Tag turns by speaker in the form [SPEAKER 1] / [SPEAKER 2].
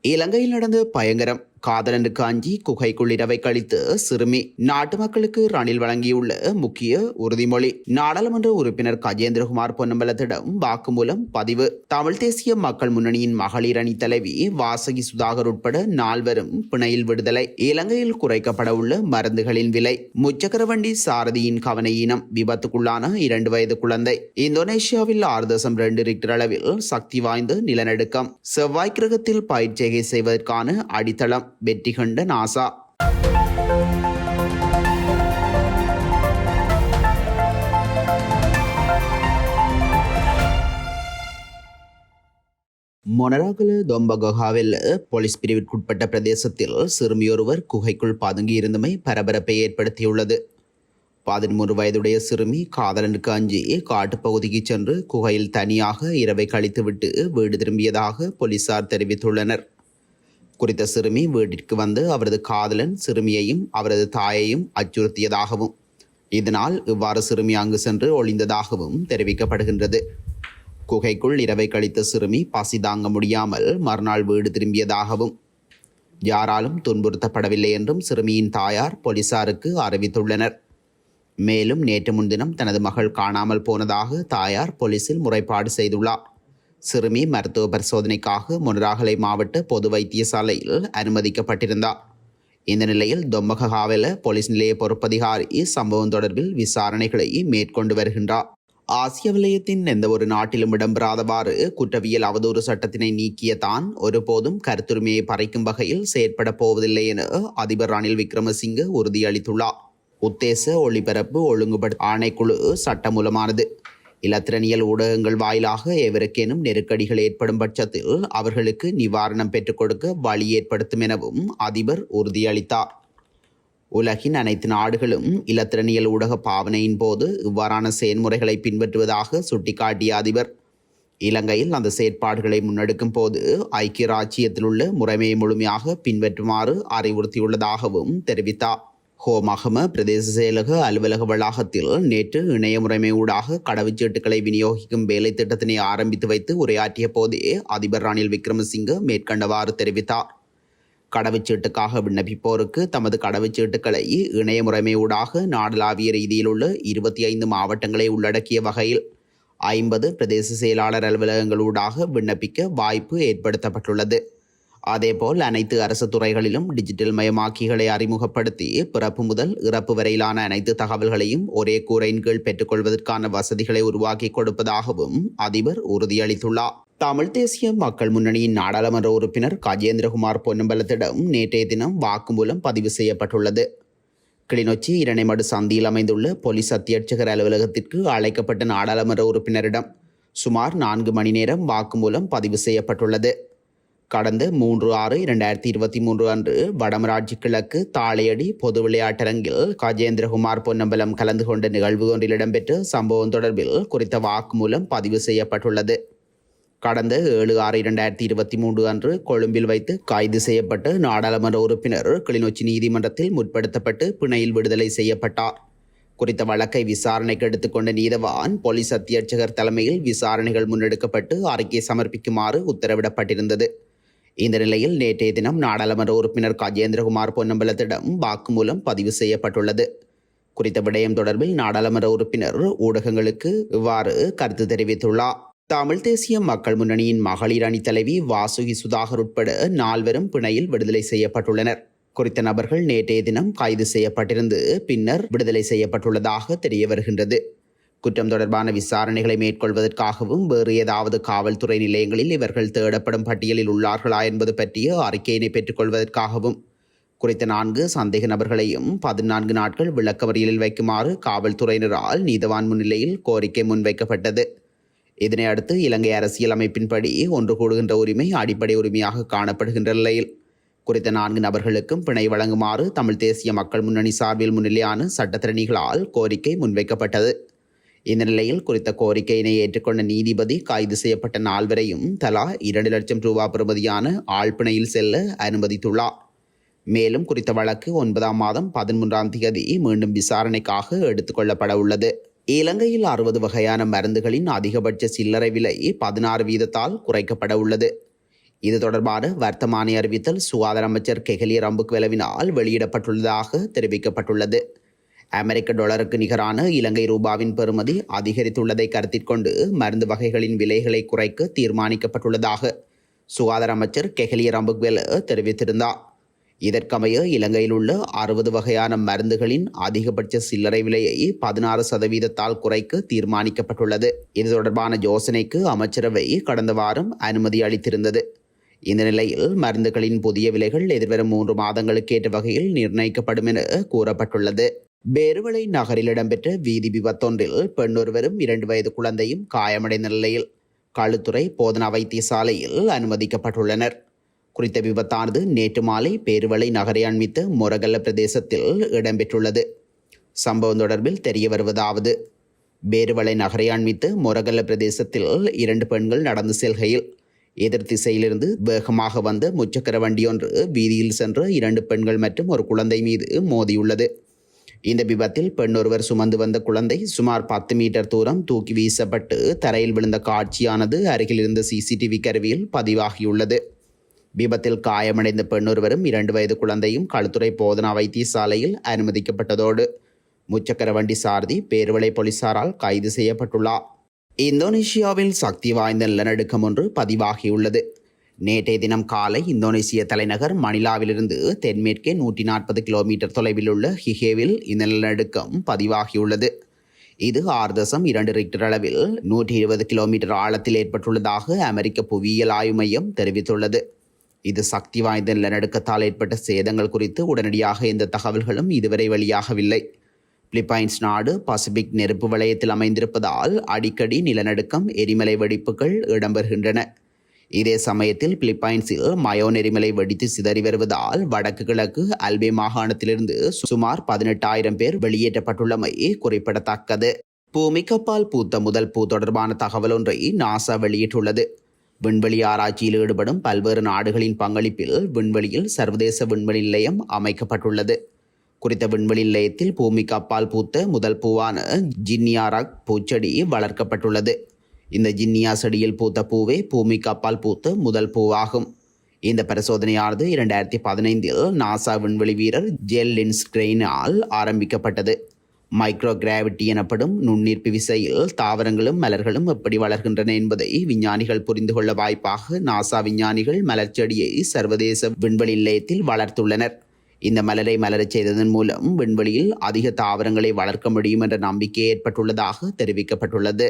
[SPEAKER 1] இலங்கையில் நடந்த பயங்கரம். காதலனுக்கு அஞ்சி குகைக்குள் இரவை கழித்து சிறுமி நாட்டு மக்களுக்கு ரணில் வழங்கியுள்ள முக்கிய உறுதிமொழி. நாடாளுமன்ற உறுப்பினர் கஜேந்திரகுமார் பொன்னம்பலத்திடம் வாக்குமூலம் பதிவு. தமிழ் தேசிய மக்கள் முன்னணியின் மகளிர் அணி தலைவி வாசகி சுதாகர் உட்பட நால்வரும் பிணையில் விடுதலை. இலங்கையில் குறைக்கப்பட உள்ள மருந்துகளின் விலை. முச்சக்கரவண்டி சாரதியின் கவன ஈனம். விபத்துக்குள்ளான இரண்டு வயது குழந்தை. இந்தோனேஷியாவில் ஆறு தசம் ரெண்டு ரிக்டர் அளவில் சக்தி வாய்ந்த நிலநடுக்கம். செவ்வாய் கிரகத்தில் பயிற்சிகை செய்வதற்கான அடித்தளம். வெற்றி கண்ட நாசா மொனராகல தொம்பகோகாவில் போலீஸ் பிரிவிற்குட்பட்ட பிரதேசத்தில் சிறுமியொருவர் குகைக்குள் பதுங்கியிருந்தமை பரபரப்பை ஏற்படுத்தியுள்ளது பதிமூன்று வயதுடைய சிறுமி காதலனுக்கு அஞ்சி காட்டுப்பகுதிக்கு சென்று குகையில் தனியாக இரவை கழித்துவிட்டு வீடு திரும்பியதாக போலீசார் தெரிவித்துள்ளனர் குறித்த சிறுமி வீட்டிற்கு வந்து அவரது காதலன் சிறுமியையும் அவரது தாயையும் அச்சுறுத்தியதாகவும் இதனால் இவ்வாறு சிறுமி அங்கு சென்று ஒளிந்ததாகவும் தெரிவிக்கப்படுகின்றது. குகைக்குள் இரவை கழித்த சிறுமி பசி தாங்க முடியாமல் மறுநாள் வீடு திரும்பியதாகவும் யாராலும் துன்புறுத்தப்படவில்லை என்றும் சிறுமியின் தாயார் போலீசாருக்கு அறிவித்துள்ளனர். மேலும் நேற்று முன்தினம் தனது மகள் காணாமல் போனதாக தாயார் போலீசில் முறைப்பாடு செய்துள்ளார். சிறுமி மருத்துவ பரிசோதனைக்காக முனராகலை மாவட்ட பொது வைத்தியசாலையில் அனுமதிக்கப்பட்டிருந்தார். இந்த நிலையில் தொம்மகாவல போலீஸ் நிலைய பொறுப்பதிகாரி சம்பவம் தொடர்பில் விசாரணைகளை மேற்கொண்டு வருகின்றார். ஆசிய வலயத்தின் எந்த ஒரு நாட்டிலும் இடம்பெறாதவாறு குற்றவியல் அவதூறு சட்டத்தினை நீக்கிய தான் ஒருபோதும் கருத்துரிமையை பறைக்கும் வகையில் செயற்பட போவதில்லை என அதிபர் ரணில் விக்ரமசிங்க உறுதியளித்துள்ளார். உத்தேச ஒளிபரப்பு ஒழுங்குபடுத்த ஆணைக்குழு சட்டமூலமானது. இலத்திரனியல் ஊடகங்கள் வாயிலாக எவருக்கேனும் நெருக்கடிகள் ஏற்படும் பட்சத்தில் அவர்களுக்கு நிவாரணம் பெற்றுக் கொடுக்க வழி ஏற்படுத்தும் எனவும் அதிபர் உறுதியளித்தார். உலகின் அனைத்து நாடுகளும் இலத்திரனியல் ஊடக பாவனையின் போது இவ்வாறான செயல்முறைகளை பின்பற்றுவதாக சுட்டிக்காட்டிய அதிபர். இலங்கையில் அந்த செயற்பாடுகளை முன்னெடுக்கும் போது ஐக்கிய ராச்சியத்தில் உள்ள முறைமையை முழுமையாக பின்பற்றுமாறு அறிவுறுத்தியுள்ளதாகவும் தெரிவித்தார். ஹோமகம பிரதேச செயலக அலுவலக வளாகத்தில் நேற்று இணைய முறைமை ஊடாக கடவுச்சீட்டுகளை விநியோகிக்கும் வேலை திட்டத்தினை ஆரம்பித்து வைத்து உரையாற்றிய போதே அதிபர் ரணில் விக்ரமசிங்க மேற்கண்டவாறு தெரிவித்தார். கடவுச்சீட்டுக்காக விண்ணப்பிப்போருக்கு தமது கடவுச்சீட்டுகளை இணைய முறைமை ஊடாக நாடளாவிய ரீதியில் உள்ள இருபத்தி ஐந்து மாவட்டங்களை உள்ளடக்கிய வகையில் ஐம்பது பிரதேச செயலாளர் அலுவலகங்களூடாக விண்ணப்பிக்க வாய்ப்பு ஏற்படுத்தப்பட்டுள்ளது. அதேபோல் அனைத்து அரசு துறைகளிலும் டிஜிட்டல் மயமாக்கிகளை அறிமுகப்படுத்தி பிறப்பு முதல் இறப்பு வரையிலான அனைத்து தகவல்களையும் ஒரே கூரையின் கீழ் பெற்றுக்கொள்வதற்கான வசதிகளை உருவாக்கி கொடுப்பதாகவும் அதிபர் உறுதியளித்துள்ளார். தமிழ் தேசிய மக்கள் முன்னணியின் நாடாளுமன்ற உறுப்பினர் கஜேந்திரகுமார் பொன்னம்பலத்திடம் நேற்றைய தினம் வாக்குமூலம் பதிவு செய்யப்பட்டுள்ளது. கிளிநொச்சி இரணைமடு சந்தியில் அமைந்துள்ள போலீஸ் அத்தியட்சகர் அலுவலகத்திற்கு அழைக்கப்பட்ட நாடாளுமன்ற உறுப்பினரிடம் சுமார் நான்கு மணி நேரம் வாக்குமூலம் பதிவு செய்யப்பட்டுள்ளது. கடந்த மூன்று ஆறு இரண்டாயிரத்தி இருபத்தி மூன்று அன்று வடமராட்சி கிழக்கு தாளையடி பொது விளையாட்டரங்கில் கஜேந்திரகுமார் பொன்னம்பலம் கலந்து கொண்ட நிகழ்வு ஒன்றில் இடம்பெற்ற சம்பவம் தொடர்பில் குறித்த வாக்குமூலம் பதிவு செய்யப்பட்டுள்ளது. கடந்த ஏழு ஆறு இரண்டாயிரத்தி இருபத்தி மூன்று அன்று கொழும்பில் வைத்து கைது செய்யப்பட்டு நாடாளுமன்ற உறுப்பினர் கிளிநொச்சி நீதிமன்றத்தில் முற்படுத்தப்பட்டு பிணையில் விடுதலை செய்யப்பட்டார். குறித்த வழக்கை விசாரணைக்கு எடுத்துக்கொண்ட நீதவான் போலீஸ் அத்தியட்சகர் தலைமையில் விசாரணைகள் முன்னெடுக்கப்பட்டு அறிக்கை சமர்ப்பிக்குமாறு உத்தரவிடப்பட்டிருந்தது. இந்த நிலையில் நேற்றைய தினம் நாடாளுமன்ற உறுப்பினர் கஜேந்திரகுமார் பொன்னம்பலத்திடம் வாக்குமூலம் பதிவு செய்யப்பட்டுள்ளது. குறித்த விடயம் தொடர்பில் நாடாளுமன்ற உறுப்பினர் ஊடகங்களுக்கு இவ்வாறு கருத்து தெரிவித்துள்ளார். தமிழ் தேசிய மக்கள் முன்னணியின் மகளிர் அணி தலைவி வாசுகி சுதாகர் உட்பட நால்வரும் பிணையில் விடுதலை செய்யப்பட்டுள்ளனர். குறித்த நபர்கள் நேற்றைய தினம் கைது செய்யப்பட்டிருந்து பின்னர் விடுதலை செய்யப்பட்டுள்ளதாக தெரிய வருகின்றது குற்றம் தொடர்பான விசாரணைகளை மேற்கொள்வதற்காகவும் வேறு ஏதாவது காவல்துறை நிலையங்களில் இவர்கள் தேடப்படும் பட்டியலில் உள்ளார்களா என்பது பற்றிய அறிக்கையினை பெற்றுக்கொள்வதற்காகவும் குறித்த நான்கு சந்தேக நபர்களையும் பதினான்கு நாட்கள் விளக்கமறியலில் வைக்குமாறு காவல்துறையினரால் நீதவான் முன்னிலையில் கோரிக்கை முன்வைக்கப்பட்டது. இதனை அடுத்து இலங்கை அரசியல் அமைப்பின்படி ஒன்று கூடுகின்ற உரிமை அடிப்படை உரிமையாக காணப்படுகின்ற நிலையில் குறித்த நான்கு நபர்களுக்கும் பிணை வழங்குமாறு தமிழ் தேசிய மக்கள் முன்னணி சார்பில் முன்னிலையான சட்டத்திறனிகளால் கோரிக்கை முன்வைக்கப்பட்டது. இந்த நிலையில் குறித்த கோரிக்கையினை ஏற்றுக்கொண்ட நீதிபதி கைது செய்யப்பட்ட நால்வரையும் தலா இரண்டு லட்சம் ரூபா பெறுமதியான ஆழ்பிணையில் செல்ல அனுமதித்துள்ளார். மேலும் குறித்த வழக்கு ஒன்பதாம் மாதம் பதிமூன்றாம் தேதி மீண்டும் விசாரணைக்காக எடுத்துக்கொள்ளப்பட உள்ளது. இலங்கையில் அறுபது வகையான மருந்துகளின் அதிகபட்ச சில்லறை விலை பதினாறு வீதத்தால் குறைக்கப்பட உள்ளது. இது தொடர்பான வர்த்தமானி அறிவித்தல் சுகாதார அமைச்சர் ரம்புக் விளவினால் வெளியிடப்பட்டுள்ளதாக தெரிவிக்கப்பட்டுள்ளது. அமெரிக்க டாலருக்கு நிகரான இலங்கை ரூபாவின் பெறுமதி அதிகரித்துள்ளதை கருத்தில் கொண்டு மருந்து வகைகளின் விலைகளை குறைக்க தீர்மானிக்கப்பட்டுள்ளதாக சுகாதார அமைச்சர் கெஹலிய ரம்புக்வெல தெரிவித்திருந்தார். இதற்கமைய இலங்கையில் உள்ள அறுபது வகையான மருந்துகளின் அதிகபட்ச சில்லறை விலையை பதினாறு சதவீதத்தால் குறைக்க தீர்மானிக்கப்பட்டுள்ளது. இது தொடர்பான யோசனைக்கு அமைச்சரவை கடந்த வாரம் அனுமதி அளித்திருந்தது. இந்த நிலையில் மருந்துகளின் புதிய விலைகள் எதிர்வரும் மூன்று மாதங்களுக்கு ஏற்ற வகையில் நிர்ணயிக்கப்படும் என கூறப்பட்டுள்ளது. பேருவளை நகரில் இடம்பெற்ற வீதி விபத்தொன்றில் பெண்ணொருவரும் இரண்டு வயது குழந்தையும் காயமடைந்த நிலையில் களுத்துறை போதனா வைத்தியசாலையில் அனுமதிக்கப்பட்டுள்ளனர். குறித்த விபத்தானது நேற்று மாலை பேருவளை நகரை அண்மித்த மொரகல்ல பிரதேசத்தில் இடம்பெற்றுள்ளது. சம்பவம் தொடர்பில் தெரிய வருவதாவது பேருவளை நகரை அண்மித்து மொரகல்ல பிரதேசத்தில் இரண்டு பெண்கள் நடந்து செல்கையில் எதிர் திசையிலிருந்து வேகமாக வந்த முச்சக்கர வண்டியொன்று வீதியில் சென்ற இரண்டு பெண்கள் மற்றும் ஒரு குழந்தை மீது மோதியுள்ளது. இந்த விபத்தில் பெண் ஒருவர் சுமந்து வந்த குழந்தை சுமார் பத்து மீட்டர் தூரம் தூக்கி வீசப்பட்டு தரையில் விழுந்த காட்சியானது அருகில் இருந்த சிசிடிவி கருவியில் பதிவாகியுள்ளது. விபத்தில் காயமடைந்த பெண்ணொருவரும் இரண்டு வயது குழந்தையும் களுத்துறை போதனா வைத்தியசாலையில் அனுமதிக்கப்பட்டதோடு முச்சக்கர வண்டி சாரதி பேருவளை போலீசாரால் கைது செய்யப்பட்டுள்ளார். இந்தோனேஷியாவில் சக்தி வாய்ந்த நிலநடுக்கம் ஒன்று பதிவாகியுள்ளது. நேற்றைய தினம் காலை இந்தோனேசிய தலைநகர் மணிலாவிலிருந்து தென்மேற்கே நூற்றி நாற்பது கிலோமீட்டர் தொலைவில் உள்ள ஹிஹேவில் இந்த நிலநடுக்கம் பதிவாகியுள்ளது. இது ஆறு தசம் இரண்டு ரிக்டர் அளவில் நூற்றி இருபது கிலோமீட்டர் ஆழத்தில் ஏற்பட்டுள்ளதாக அமெரிக்க புவியியல் ஆய்வு மையம் தெரிவித்துள்ளது. இது சக்தி வாய்ந்த நிலநடுக்கத்தால் ஏற்பட்ட சேதங்கள் குறித்து உடனடியாக எந்த தகவல்களும் இதுவரை வெளியாகவில்லை. பிலிப்பைன்ஸ் நாடு பசிபிக் நெருப்பு வளையத்தில் அமைந்திருப்பதால் அடிக்கடி நிலநடுக்கம் எரிமலை வெடிப்புகள் இடம்பெறுகின்றன. இதே சமயத்தில் பிலிப்பைன்ஸில் மயோன் வெடித்து சிதறி வருவதால் வடக்கு கிழக்கு அல்பே மாகாணத்திலிருந்து சுமார் பதினெட்டாயிரம் பேர் வெளியேற்றப்பட்டுள்ளமை குறிப்பிடத்தக்கது. பூமிக்கப்பால் பூத்த முதல் பூ தொடர்பான தகவல் ஒன்றை நாசா வெளியிட்டுள்ளது. விண்வெளி ஆராய்ச்சியில் ஈடுபடும் பல்வேறு நாடுகளின் பங்களிப்பில் விண்வெளியில் சர்வதேச விண்வெளி நிலையம் அமைக்கப்பட்டுள்ளது. குறித்த விண்வெளி நிலையத்தில் பூமிக்கு அப்பால் பூத்த முதல் பூவான ஜின்னியாராக் பூச்செடி வளர்க்கப்பட்டுள்ளது. இந்த ஜின்னியா செடியில் பூத்த பூவே பூமிக்கு அப்பால் பூத்த முதல் பூவாகும். இந்த பரிசோதனையானது இரண்டாயிரத்தி பதினைந்தில் நாசா விண்வெளி வீரர் ஜெல் லின்ஸ்கிரெயினால் ஆரம்பிக்கப்பட்டது. மைக்ரோ கிராவிட்டி எனப்படும் நுண்ணீர்ப்பு விசையில் தாவரங்களும் மலர்களும் எப்படி வளர்கின்றன என்பதை விஞ்ஞானிகள் புரிந்து கொள்ள வாய்ப்பாக நாசா விஞ்ஞானிகள் மலர்ச்செடியை சர்வதேச விண்வெளி நிலையத்தில் வளர்த்துள்ளனர். இந்த மலரை மலரச் செய்ததன் மூலம் விண்வெளியில் அதிக தாவரங்களை வளர்க்க முடியும் என்ற நம்பிக்கை ஏற்பட்டுள்ளதாக தெரிவிக்கப்பட்டுள்ளது.